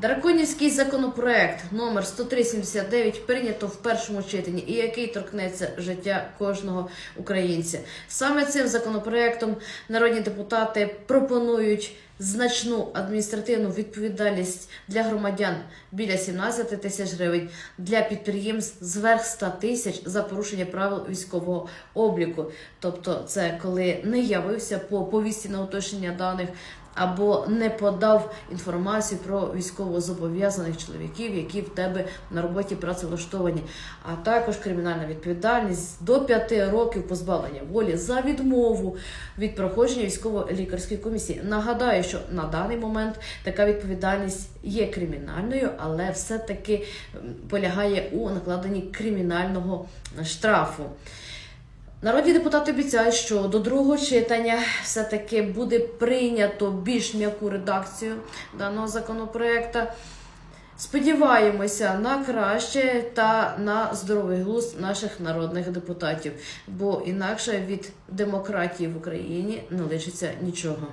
Драконівський законопроект номер 10379 прийнято в першому читанні, і який торкнеться життя кожного українця. Саме цим законопроектом народні депутати пропонують значну адміністративну відповідальність для громадян біля 17 тисяч гривень, для підприємств зверх 100 тисяч за порушення правил військового обліку. Тобто, це коли не явився по повісті на уточнення даних або не подав інформацію про військовозобов'язаних чоловіків, які в тебе на роботі працевлаштовані, а також кримінальна відповідальність до 5 років позбавлення волі за відмову від проходження військово-лікарської комісії. Нагадаю, що на даний момент така відповідальність є кримінальною, але все-таки полягає у накладенні кримінального штрафу. Народні депутати обіцяють, що до другого читання все-таки буде прийнято більш м'яку редакцію даного законопроекту. Сподіваємося на краще та на здоровий глузд наших народних депутатів, бо інакше від демократії в Україні не лишиться нічого.